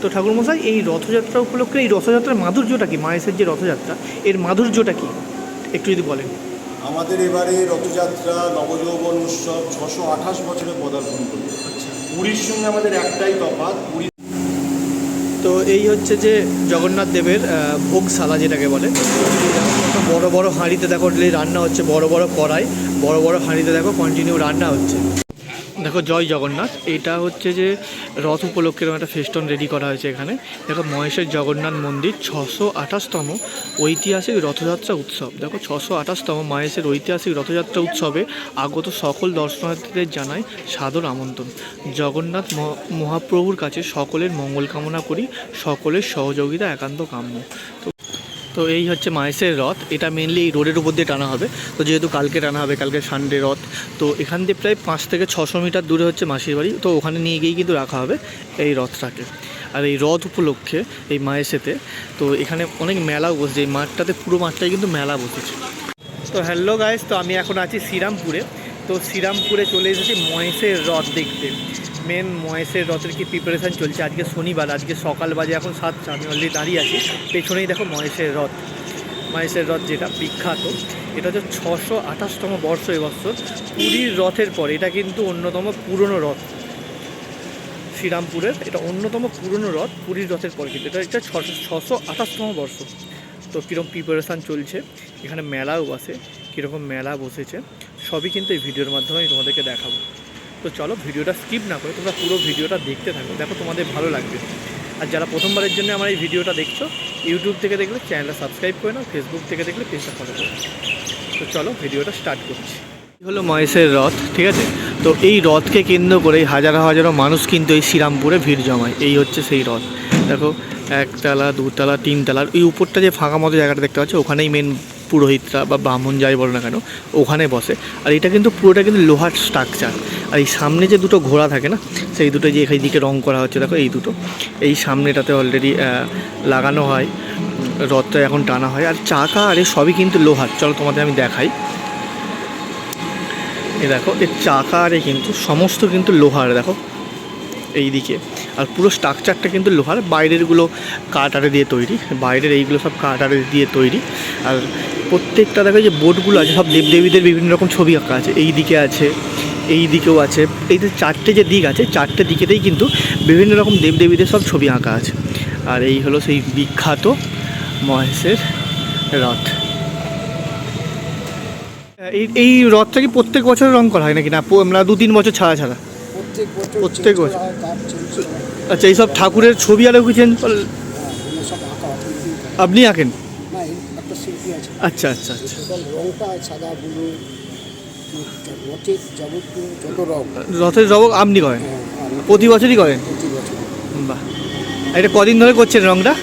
তো ঠাকুরমশাই এই রথযাত্রা উপলক্ষে এই রথযাত্রার মাধুর্যটা কি? মায়েসের যে রথযাত্রা এর মাধুর্যটা কি? একটু যদি বলেন। আমাদের এবারে রথযাত্রা নবযৌবন উৎসব ছশো আঠাশ বছরে পদার্পণ করবে। পুরীর সঙ্গে আমাদের একটাই তফাৎ পুরী তো এই হচ্ছে যে জগন্নাথ দেবের ভোগশালা যেটাকে বলে। বড় বড় হাঁড়িতে দেখো রান্না হচ্ছে বড় বড় কড়াই বড় বড় হাঁড়িতে দেখো কন্টিনিউ রান্না হচ্ছে। দেখো, জয় জগন্নাথ। এটা হচ্ছে যে রথ উপলক্ষে এরকম একটা ফেস্টন রেডি করা হয়েছে এখানে। দেখো, মহেশের জগন্নাথ মন্দির ছশো আঠাশতম ঐতিহাসিক রথযাত্রা উৎসব। দেখো, ছশো আঠাশতম মহেশের ঐতিহাসিক রথযাত্রা উৎসবে আগত সকল দর্শনার্থীদের জানায় সাদর আমন্ত্রণ। জগন্নাথ মহা- মহাপ্রভুর কাছে সকলের মঙ্গল কামনা করি, সকলের সহযোগিতা, একান্ত কাম্য। তো তো এই হচ্ছে মায়েসের রথ। এটা মেনলি এই রোডের উপর দিয়ে টানা হবে। তো যেহেতু কালকে টানা হবে, কালকে সানডে রথ, তো এখান দিয়ে প্রায় পাঁচ থেকে ছশো মিটার দূরে হচ্ছে মাসির বাড়ি। তো ওখানে নিয়ে গিয়েই কিন্তু রাখা হবে এই রথটাকে। আর এই রথ উপলক্ষে এই মায়েসেতে তো এখানে অনেক মেলাও বসছে। এই মাঠটাতে পুরো মাঠটাই কিন্তু মেলা বসেছে। তো হ্যালো গাইস, তো আমি এখন আছি শ্রীরামপুরে। তো শ্রীরামপুরে চলে এসেছি মহেশের রথ দেখতে। মেন মহেশের রথের কি প্রিপারেশান চলছে? আজকে শনিবার, আজকে সকাল বাজে এখন সাতটা, আমি অলরেডি দাঁড়িয়ে আছি। পেছনেই দেখো মহেশের রথ। মহেশের রথ যেটা বিখ্যাত, এটা হচ্ছে ছশো আঠাশতম বর্ষ এবছর। পুরীর রথের পর, এটা কিন্তু অন্যতম পুরনো রথ। শ্রীরামপুরের, এটা অন্যতম পুরনো রথ পুরীর রথের পর কিন্তু। এটা এটা ছশো ছশো আঠাশতম বর্ষ। তো কীরকম প্রিপারেশান চলছে? এখানে মেলাও বসে কীরকম মেলা বসেছে, সবই কিন্তু এই ভিডিওর মাধ্যমে আমি তোমাদেরকে দেখাবো। তো চলো ভিডিওটা স্কিপ না করে তোমরা পুরো ভিডিওটা দেখতে থাকো। দেখো তোমাদের ভালো লাগবে। আর যারা প্রথমবারের জন্য আমার এই ভিডিওটা দেখছ ইউটিউব থেকে দেখলে চ্যানেলটা সাবস্ক্রাইব করে নাও ফেসবুক থেকে দেখলে পেজটা ফলো করো তো চলো ভিডিওটা স্টার্ট করছি। হলো মহেশের রথ, ঠিক আছে? তো এই রথকে কেন্দ্র করে হাজারো হাজারো মানুষ কিন্তু এই শ্রীরামপুরে ভিড় জমায়। এই হচ্ছে সেই রথ। দেখো, একতলা, দুতলা, তিনতলার, এই উপরটা যে ফাঁকা মতো জায়গাটা দেখতে পাচ্ছ, ওখানেই মেন পুরোহিতরা বা ব্রাহ্মণ যাই বলো না কেন, ওখানে বসে। আর এটা কিন্তু পুরোটা কিন্তু লোহার স্ট্রাকচার আর এই সামনে যে দুটো ঘোড়া থাকে না, সেই দুটো যে এখানে দিকে রং করা হচ্ছে, দেখো এই দুটো। এই সামনেটাতে অলরেডি লাগানো হয়, রথটা এখন টানা হয়। আর চাকা আর সবই কিন্তু লোহার। চলো তোমাদের আমি দেখাই। এ দেখো, এর চাকা আরে কিন্তু, সমস্ত কিন্তু লোহার, দেখো। এই দিকে আর পুরো স্ট্রাকচারটা কিন্তু লোহার, বাইরেরগুলো কাঠ আরে দিয়ে তৈরি, বাইরের এইগুলো সব কাঠ আরে দিয়ে তৈরি। আর প্রত্যেকটা দেখো যে বোর্ডগুলো আছে, সব দেবদেবীদের বিভিন্ন রকম ছবি আঁকা আছে, এই দিকে আছে, এই দিকেও আছে, এই যে চারটে যে দিক আছে, চারটে দিকেতেই কিন্তু বিভিন্ন রকম দেবদেবীদের সব ছবি আঁকা আছে। আর এই হলো সেই বিখ্যাত মহেশের রথ। এই এই রথটা কি প্রত্যেক বছর রং করা হয় নাকি? না আমরা দু তিন বছর ছাড়া ছাড়া। প্রত্যেক বছর। হয়, হয়। আচ্ছা এইসব ঠাকুরের ছবি আরও কি চেঞ্জ হ্যাঁ। আপনি আঁকেন? আচ্ছা আচ্ছা আচ্ছা। সাদা ব্লু রথের রবক আপনি করেন? হ্যাঁ, প্রতি বছরই করেন? বাহ। এটা কদিন ধরে করছেন রংটা?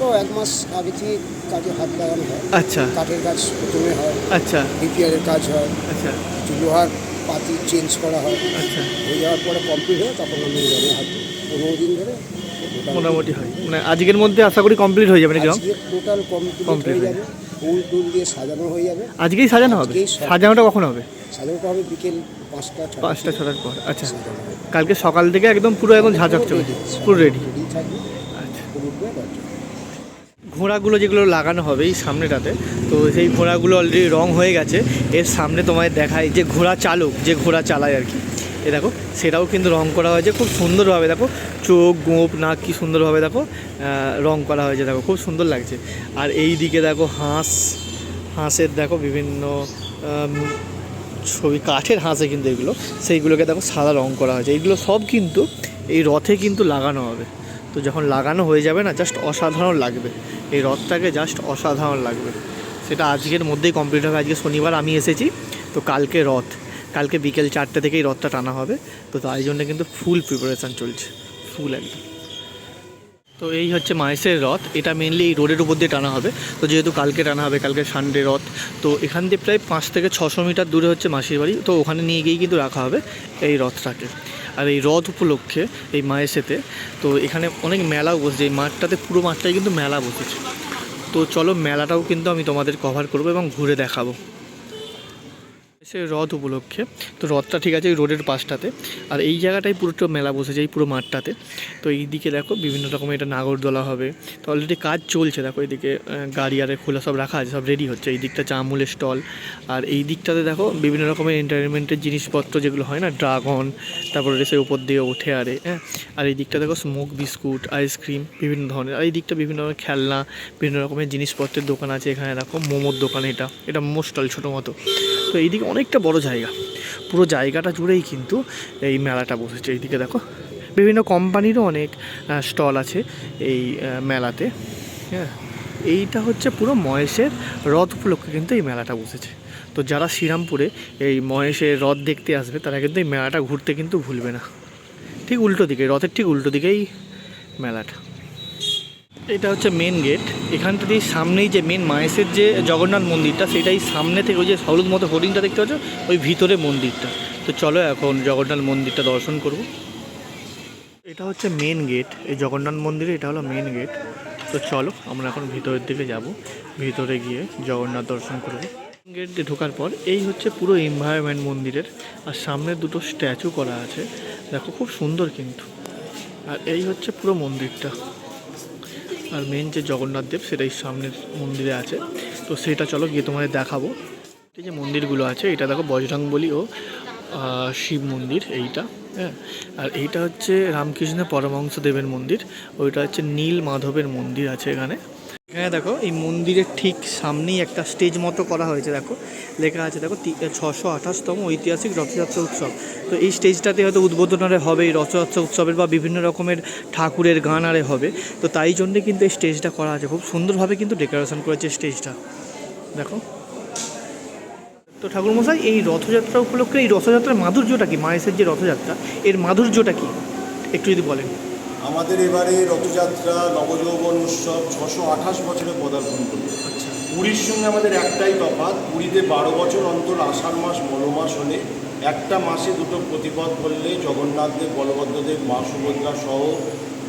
তো এক মাস আগে থেকে কাজে হাত লাগানো হয়। আচ্ছা। কাঠের কাজ প্রথমে হয় আচ্ছা। রিপেয়ারের কাজ হয় আচ্ছা। লোহার পাতি চেঞ্জ করা হয়। আচ্ছা। হয়ে যাওয়ার পরে কমপ্লিট হয় তখন আমি রঙে হাত পনেরো দিন ধরে মোটামুটি হয়। মানে আজকের মধ্যে আশা করি কমপ্লিট হয়ে যাবে নাকি টোটাল কমপ্লিট হয়ে যাবে। ফুল টুল দিয়ে সাজানো হয়ে যাবে। আজকেই সাজানো হবে? সাজানোটা কখন হবে? সাজানোটা হবে বিকেল পাঁচটা পাঁচটা ছটার পর। আচ্ছা। কালকে সকাল থেকে একদম পুরো একদম ঝাঁঝক চলছে। পুরো রেডি রেডি থাকবে আচ্ছা হলুদ দিয়ে দরজা ঘোড়াগুলো যেগুলো লাগানো হবে এই সামনেটাতে, তো সেই ঘোড়াগুলো অলরেডি রং হয়ে গেছে। এর সামনে তোমায় দেখায় যে ঘোড়া চালক, যে ঘোড়া চালায় আর কি। এ দেখো, সেটাও কিন্তু রং করা হয়েছে, খুব সুন্দরভাবে দেখো। চোখ, গোপ, নাক কি সুন্দরভাবে দেখো রং করা হয়েছে দেখো, খুব সুন্দর লাগছে। আর এই দিকে দেখো হাঁস, হাঁসের দেখো বিভিন্ন ছবি, কাঠের হাঁসে কিন্তু এগুলো, সেইগুলোকে দেখো সাদা রং করা হয়েছে। এইগুলো সব কিন্তু এই রথে কিন্তু লাগানো হবে। তো যখন লাগানো হয়ে যাবে না জাস্ট অসাধারণ লাগবে। এই রথটাকে জাস্ট অসাধারণ লাগবে। সেটা আজকের মধ্যেই কমপ্লিট হবে। আজকে শনিবার আমি এসেছি, তো কালকে রথ। কালকে বিকেল চারটে থেকেই রথটা টানা হবে। তো তাই জন্য কিন্তু ফুল প্রিপারেশান চলছে। ফুল একদম। তো এই হচ্ছে মাহেশের রথ। এটা মেনলি এই রোডের উপর দিয়ে টানা হবে। তো যেহেতু কালকে টানা হবে, কালকে সানডে রথ, তো এখান দিয়ে প্রায় পাঁচ থেকে ছশো মিটার দূরে হচ্ছে মাসির বাড়ি। তো ওখানে নিয়ে গিয়েই কিন্তু রাখা হবে এই রথটাকে। আর এই রথ উপলক্ষে এই মায়েসেতে তো এখানে অনেক মেলাও বসেছে। এই মাঠটাতে পুরো মাঠটাই কিন্তু মেলা বসেছে। তো চলো মেলাটাও কিন্তু আমি তোমাদের কভার করব এবং ঘুরে দেখাবো। সে রথ উপলক্ষে। তো রথটা ঠিক আছে ওই রোডের পাশটাতে। আর এই জায়গাটাই পুরোটা মেলা বসেছে এই পুরো মাঠটাতে। তো এই দিকে দেখো বিভিন্ন রকমের এটা নাগরদোলা হবে। তো অলরেডি কাজ চলছে, দেখো এইদিকে গাড়ি আরে খোলা সব রাখা আছে, সব রেডি হচ্ছে। এই দিকটা চামুলের স্টল আর এই দিকটাতে দেখো বিভিন্ন রকমের এন্টারটেনমেন্টের জিনিসপত্র যেগুলো হয় না ড্রাগন তারপরে সে উপর দিয়ে ওঠে আরে হ্যাঁ? আর এই দিকটা দেখো স্মোক বিস্কুট আইসক্রিম বিভিন্ন ধরনের। আর এই দিকটা বিভিন্ন রকমের খেলনা, বিভিন্ন রকমের জিনিসপত্রের দোকান আছে, এখানে দেখো মোমোর দোকান এটা। এটা মোমো স্টল ছোটো মতো তো এইদিকে অনেকটা বড় জায়গা। পুরো জায়গাটা জুড়েই কিন্তু এই মেলাটা বসেছে। এইদিকে দেখো, বিভিন্ন কোম্পানিরও অনেক স্টল আছে এই মেলাতে। হ্যাঁ এইটা হচ্ছে পুরো মহেশের রথ উপলক্ষে কিন্তু এই মেলাটা বসেছে। তো যারা শ্রীরামপুরে এই মহেশের রথ দেখতে আসবে, তারা কিন্তু এই মেলাটা ঘুরতে কিন্তু ভুলবে না। ঠিক উল্টো দিকে, রথের ঠিক উল্টো দিকেই মেলাটা। এটা হচ্ছে মেন গেট এখান থেকে সামনেই যে মেন মায়েসের যে জগন্নাথ মন্দিরটা, সেটাই সামনে থেকে ওই যে হলুদ মতো হরিণটা দেখতে পাচ্ছ, ওই ভিতরে মন্দিরটা। তো চলো এখন জগন্নাথ মন্দিরটা দর্শন করব। এটা হচ্ছে মেন গেট এই জগন্নাথ মন্দিরে এটা হলো মেন গেট তো চলো, আমরা এখন ভিতরের দিকে যাব। ভিতরে গিয়ে জগন্নাথ দর্শন করব। গেট দিয়ে ঢোকার পর, এই হচ্ছে পুরো এনভায়রনমেন্ট মন্দিরের। আর সামনে দুটো স্ট্যাচু করা আছে। দেখো, খুব সুন্দর কিন্তু। আর এই হচ্ছে পুরো মন্দিরটা। আর মেন যে জগন্নাথ দেব সেটাই সামনের মন্দিরে আছে। তো সেটা চলো গিয়ে তোমাদের দেখাবো। এই যে মন্দিরগুলো আছে, এটা দেখো বজরংবলী ও শিব মন্দির এইটা হ্যাঁ? আর এইটা হচ্ছে রামকৃষ্ণ পরমহংস দেবের মন্দির, ওইটা হচ্ছে নীল মাধবের মন্দির আছে এখানে। এখানে দেখো, এই মন্দিরের ঠিক সামনেই একটা স্টেজ মতো করা হয়েছে, দেখো। লেখা আছে, দেখো ছশো আঠাশতম ঐতিহাসিক রথযাত্রা উৎসব। তো এই স্টেজটাতে হয়তো উদ্বোধন আরে হবে, এই রথযাত্রা উৎসবের বা বিভিন্ন রকমের ঠাকুরের গান আরে হবে। তো তাই জন্যে কিন্তু এই স্টেজটা করা আছে। খুব সুন্দরভাবে কিন্তু ডেকোরেশন করেছে স্টেজটা। দেখো। তো ঠাকুরমশাই, এই রথযাত্রা উপলক্ষে, এই রথযাত্রার মাধুর্যটা কি? মায়েসের যে রথযাত্রা, এর মাধুর্যটা কি? একটু যদি বলেন। আমাদের এবারে রথযাত্রা, নবযৌবন উৎসব ছশো আঠাশ বছরে পদার্পণ করবে। আচ্ছা পুরীর সঙ্গে আমাদের একটাই তফাৎ, পুরীতে বারো বছর অন্তর আষাঢ় মাস মলমাস হলে একটা মাসে দুটো প্রতিপদ করলে জগন্নাথদেব বলভদ্রদেব মা সুভদ্রা সহ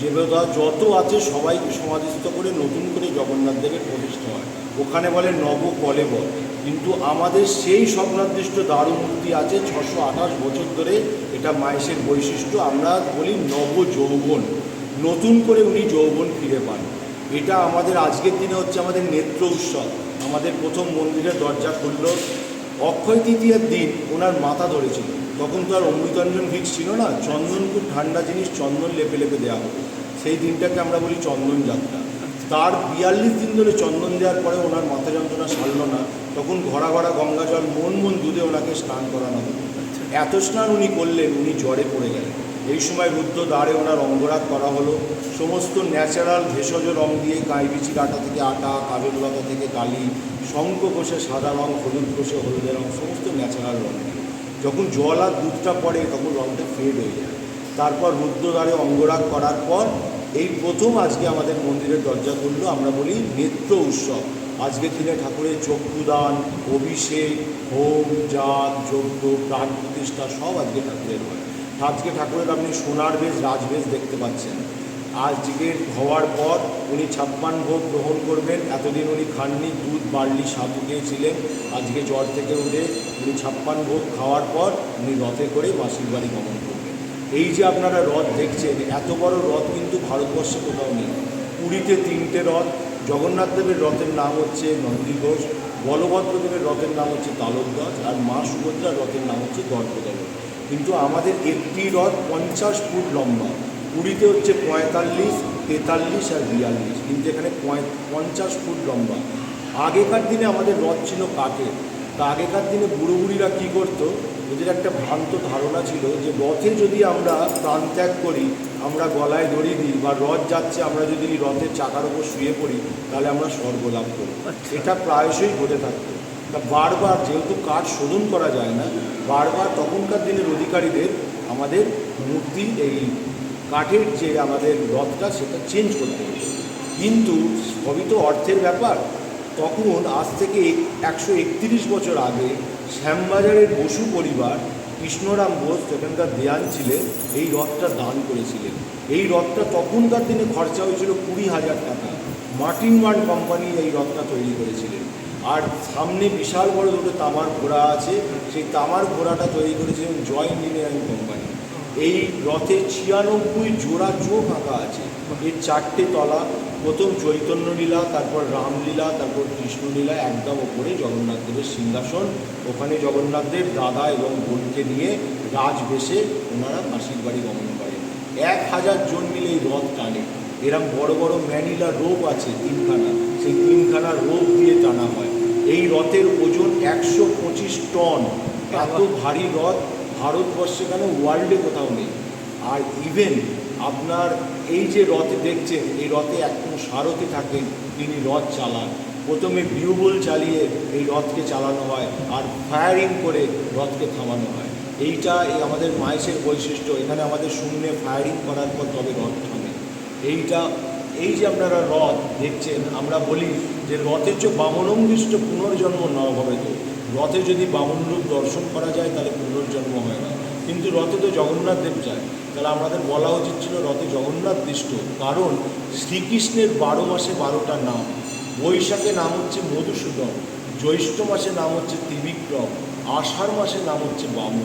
দেবতা যত আছে সবাইকে সমাধিস্থ করে নতুন করে জগন্নাথ দেবের প্রতিষ্ঠা হয়। ওখানে বলে নব কলেবর কিন্তু আমাদের সেই স্বপ্নাদৃষ্ট দারুমূর্তি আছে ছশো আঠাশ বছর ধরে এটা মাইসের বৈশিষ্ট্য। আমরা বলি নব যৌবন। নতুন করে উনি যৌবন ফিরে পান। এটা আমাদের আজকের দিনে হচ্ছে আমাদের নেত্র উৎসব। আমাদের প্রথম মন্দিরের দরজা খুলল। অক্ষয় তৃতীয়ার দিন ওনার মাথা ধরেছিল। তখন তো আর অমৃতঞ্জন ভিক্স ছিল না। চন্দন খুব ঠান্ডা জিনিস চন্দন লেপে লেপে দেওয়া হতো। সেই দিনটাকে আমরা বলি চন্দন যাত্রা। তার বিয়াল্লিশ দিন ধরে চন্দন দেওয়ার পরে ওনার মাথা যন্ত্রণা সারল না। তখন ঘরা ঘরা গঙ্গা জল, মন মন দুধে ওনাকে স্নান করানো হতো এত স্নান উনি করলেন, উনি জ্বরে পড়ে গেলেন। এই সময় রুদ্র দ্বারে ওনার অঙ্গরাগ করা হলো। সমস্ত ন্যাচারাল ভেষজ রং দিয়ে কাইবিচির আটা থেকে আটা কাজললতা থেকে কালি, শঙ্খ কোষে সাদা রং, হলুদ কোষে হলুদের রং, সমস্ত ন্যাচারাল রং দিয়ে। যখন জল আর দুধটা পড়ে, তখন রংটা ফেড হয়ে যায়। তারপর রুদ্রদ্বারে অঙ্গরাগ করার পর এই প্রথম আজকে আমাদের মন্দিরের দরজা খুললো, আমরা বলি নেত্র উৎসব। আজকের দিনে ঠাকুরের চক্ষুদান অভিষেক, হোম, জাত, যজ্ঞ, প্রাণ প্রতিষ্ঠা সব আজকে ঠাকুরের হয়। আজকে ঠাকুরের আপনি সোনার বেশ রাজবেশ দেখতে পাচ্ছেন। আজকে হওয়ার পর উনি ছাপ্পান ভোগ গ্রহণ করবেন। এতদিন উনি খাননি, দুধ, বার্লি, সাধু খেয়েছিলেন। আজকে জ্বর থেকে উঠে উনি ছাপ্পান ভোগ খাওয়ার পর উনি রথে করে মাসির বাড়ি গমন করবেন এই যে আপনারা রথ দেখছেন, এত বড় রথ কিন্তু ভারতবর্ষে কোথাও নেই। পুরীতে তিনটে রথ, জগন্নাথ দেবের রথের নাম হচ্ছে নন্দীঘোষ বলভদ্রদেবের রথের নাম হচ্ছে তালধ্বজ আর মা সুভদ্রার রথের নাম হচ্ছে দর্পদল কিন্তু আমাদের একটি রথ পঞ্চাশ ফুট লম্বা, পুরীতে হচ্ছে পঁয়তাল্লিশ, তেতাল্লিশ আর বিয়াল্লিশ, কিন্তু এখানে পঞ্চাশ ফুট লম্বা। আগেকার দিনে আমাদের রথ ছিল কাঠের, তা আগেকার দিনে বুড়ো বুড়িরা কী করতো ওদের একটা ভ্রান্ত ধারণা ছিল যে রথে যদি আমরা প্রাণ ত্যাগ করি আমরা গলায় দড়ি দিই বা রথ যাচ্ছে আমরা যদি রথের চাকার ওপর শুয়ে পড়ি তাহলে আমরা স্বর্গ লাভ করি। আচ্ছা। এটা প্রায়শই ঘটে থাকতো। তা বারবার যেহেতু কাঠ শোধন করা যায় না বারবার তখনকার দিনের অধিকারীদের আমাদের মূর্তি এই কাঠের যে আমাদের রথটা সেটা চেঞ্জ করতে হতো। কিন্তু সবই তো অর্থের ব্যাপার তখন আজ থেকে একশো একত্রিশ বছর আগে শ্যামবাজারের বসু পরিবার কৃষ্ণরাম বোস সেখানকার দেয়ান ছিলেন, এই রথটা দান করেছিলেন। এই রথটা তখনকার দিনে খরচা হয়েছিল কুড়ি হাজার টাকা। মার্টিন ওয়ান কোম্পানি এই রথটা তৈরি করেছিলেন। আর সামনে বিশাল বড় দুটো তামার ঘোড়া আছে, সেই তামার ঘোড়াটা তৈরি করেছিলেন জয় ইঞ্জিনিয়ারিং কোম্পানি। এই রথে ছিয়ানব্বই জোড়া চোখ আঁকা আছে। এর চারটে তলা, প্রথম চৈতন্য লীলা তারপর রামলীলা, তারপর কৃষ্ণলীলা, একদম ওপরে জগন্নাথদেবের সিংহাসন। ওখানে জগন্নাথদেব দাদা এবং বোনকে নিয়ে রাজবেশে ওনারা মাসির বাড়ি গমন করেন। এক হাজার জন মিলে এই রথ টানে। এরম বড় বড় ম্যানিলা রোপ আছে তিনখানা। সেই তিনখানা রোপ দিয়ে টানা হয়। এই রথের ওজন একশো পঁচিশ টন। এত ভারী রথ ভারতবর্ষে কেন ওয়ার্ল্ডে কোথাও নেই? আর ইভেন আপনার এই যে রথ দেখছেন, এই রথে একজন সারথি থাকেন তিনি রথ চালান। প্রথমে বিউবল চালিয়ে এই রথকে চালানো হয় আর ফায়ারিং করে রথকে থামানো হয়। এইটা এই আমাদের মাইসের বৈশিষ্ট্য। এখানে আমাদের শূন্যে ফায়ারিং করার পর তবে রথ থামে। এইটা, এই যে আপনারা রথ দেখছেন, আমরা বলি যে রথের যে বামনঙ্গিষ্ট পুনর্জন্ম ন তো রথে যদি বামন রূপ দর্শন করা যায়, তাহলে পুনর্জন্ম হয় না। কিন্তু রথে তো জগন্নাথ দেব যায়। তাহলে আমাদের বলা উচিত ছিল রথে জগন্নাথ দৃষ্ট। কারণ শ্রীকৃষ্ণের বারো মাসে বারোটা নাম। বৈশাখে নাম হচ্ছে মধুসূদন। জ্যৈষ্ঠ মাসে নাম হচ্ছে ত্রিবিক্রম। আষাঢ় মাসে নাম হচ্ছে বামন।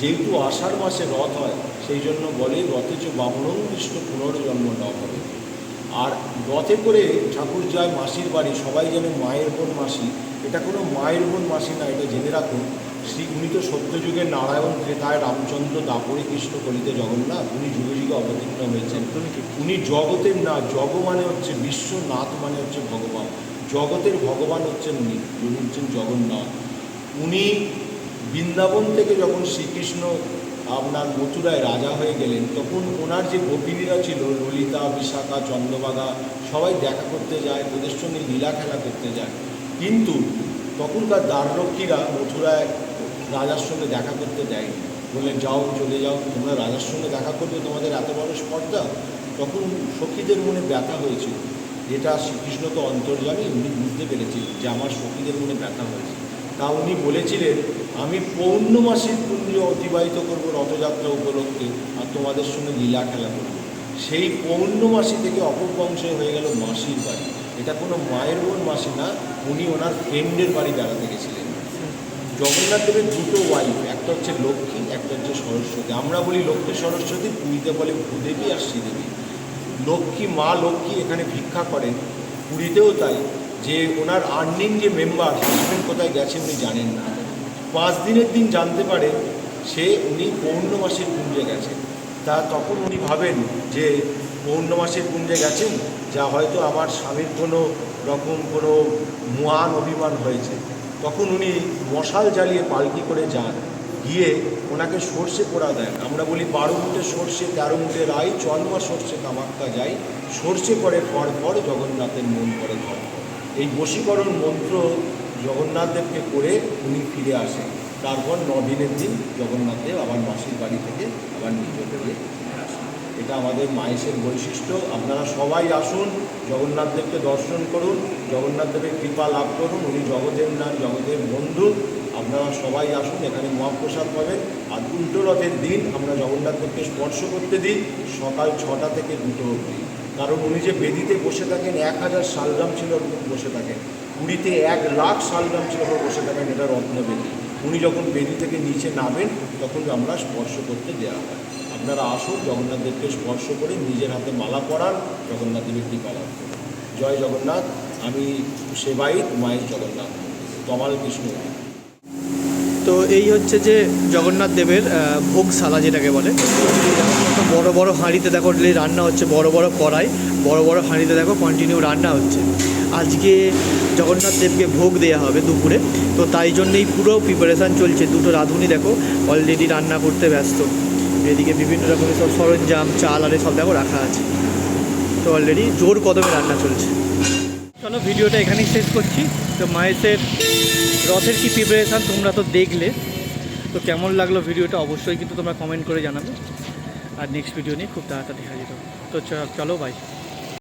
যেহেতু আষাঢ় মাসে রথ হয়, সেই জন্য বলে রথে যে বামনঙ্গিষ্ট পুনর্জন্ম ন হবে আর রথে করে ঠাকুর যায় মাসির বাড়ি সবাই জানে মায়ের বোন মাসি। এটা কোনো মায়ের বোন মাসি না এটা জেনে রাখুন শ্রী উনি তো সত্যযুগের নারায়ণ ক্রেতায় রামচন্দ্র দাপরে কৃষ্ণ কলিতে জগন্নাথ উনি যুগে যুগে অবতীর্ণ হয়েছেন। উনি জগতের না জগ মানে হচ্ছে বিশ্বনাথ মানে হচ্ছে ভগবান। জগতের ভগবান হচ্ছেন উনি উনি হচ্ছেন জগন্নাথ। উনি বৃন্দাবন থেকে যখন শ্রীকৃষ্ণ আপনার মথুরায় রাজা হয়ে গেলেন, তখন ওনার যে গোপিনীরা ছিল, ললিতা, বিশাখা চন্দ্রবাগা সবাই দেখা করতে যায়, ওদের সঙ্গে লীলা খেলা করতে যায়। কিন্তু তখনকার দ্বাররক্ষীরা মথুরায় রাজার সঙ্গে দেখা করতে দেয়নি। বললেন, যাও, চলে যাও, তোমরা রাজার সঙ্গে দেখা করবে, তোমাদের এত বড় স্পর্ধা? তখন সখীদের মনে ব্যথা হয়েছিল। যেটা শ্রীকৃষ্ণ তো অন্তর্জামী উনি বুঝতে পেরেছিলেন যে আমার সখীদের মনে ব্যথা হয়েছে। তা উনি বলেছিলেন আমি পৌর্ণমাসীর পুঞ্জ অতিবাহিত করব রথযাত্রা উপলক্ষে আর তোমাদের সঙ্গে লীলা খেলা করব। সেই পৌর্ণমাসী থেকে অপবংশ হয়ে গেল মাসির বাড়ি। এটা কোনো মায়ের বোন, মাসি না, উনি ওনার ফ্রেন্ডের বাড়ি বেড়াতে গেছিলেন। জগন্নাথ দেবের দুটো ওয়াইফ একটা হচ্ছে লক্ষ্মী, একটা হচ্ছে সরস্বতী। আমরা বলি লক্ষ্মী সরস্বতী, পুরীতে বলে ভূদেবী আর শ্রীদেবী। লক্ষ্মী মা লক্ষ্মী এখানে ভিক্ষা করেন। পুরীতেও তাই। যে ওনার আর্নিং যে মেম্বার হাজবেন্ড কোথায় গেছে উনি জানেন না। পাঁচ দিনের দিন জানতে পারে সে উনি পৌর্ণমাসের কুঞ্জে গেছেন। তা তখন উনি ভাবেন যে পৌর্ণমাসের কুঞ্জে গেছেন, যা হয়তো আমার স্বামীর কোনো রকম কোনো মহান অভিমান হয়েছে। তখন উনি মশাল জ্বালিয়ে পালকি করে যান। গিয়ে ওনাকে সর্ষে পোড়া দেন। আমরা বলি বারো মুঠে সর্ষে, তেরো মুঠে রাই চন্মা সর্ষে কামাক্কা যাই। সর্ষে করে পর পর জগন্নাথের মন করে ঘর এই বশীকরণ মন্ত্র জগন্নাথ দেবকে করে উনি ফিরে আসেন। তারপর নদিনের দিন জগন্নাথ দেব আবার মাসির বাড়ি থেকে আবার নিজ করে আসেন। এটা আমাদের মায়েসের বৈশিষ্ট্য। আপনারা সবাই আসুন, জগন্নাথ দেবকে দর্শন করুন, জগন্নাথ দেবের কৃপা লাভ করুন, উনি জগদেব নাম জগতের বন্ধু। আপনারা সবাই আসুন, এখানে মহাপ্রসাদ পাবেন। আর উল্টো রথের দিন আমরা জগন্নাথ দেবকে স্পর্শ করতে দিই, সকাল ছটা থেকে দুটো অবধি। কারণ উনি যে বেদিতে বসে থাকেন, এক হাজার শালগ্রাম ছিল বসে থাকেন। পুরীতে এক লাখ শালগ্রাম ছিল বসে থাকেন এটা রত্নবেদী উনি যখন বেদি থেকে নিচে নামেন, তখন আমরা স্পর্শ করতে দেওয়া হয়। আপনারা আসুন, জগন্নাথ দেবকে স্পর্শ করে নিজের হাতে মালা পরান, জগন্নাথ দেবের কৃপা লাভ করুন। জয় জগন্নাথ, আমি সেবাইত মায়ের জগন্নাথ। তমাল কৃষ্ণ। তো এই হচ্ছে যে জগন্নাথ দেবের ভোগশালা যেটাকে বলে। বড় বড় হাঁড়িতে দেখো রান্না হচ্ছে বড় বড় কড়াই, বড় বড় হাঁড়িতে দেখো কন্টিনিউ রান্না হচ্ছে। আজকে জগন্নাথ দেবকে ভোগ দেওয়া হবে দুপুরে। তো তাই জন্যেই পুরো প্রিপারেশান চলছে। দুটো রাঁধুনি দেখো অলরেডি রান্না করতে ব্যস্ত। এদিকে বিভিন্ন রকমের সব সরঞ্জাম, চাল, আরে সব দেখো রাখা আছে। তো অলরেডি জোর কদমে রান্না চলছে। চলো ভিডিওটা এখানেই শেষ করছি। তো মায়েসের রথের কি প্রিপারেশান তোমরা তো দেখলে। তো কেমন লাগল ভিডিওটা অবশ্যই কিন্তু তোমরা কমেন্ট করে জানাবে। আর নেক্সট ভিডিও নিয়ে খুব তাড়াতাড়ি হাজির হবে। তো চলো বাই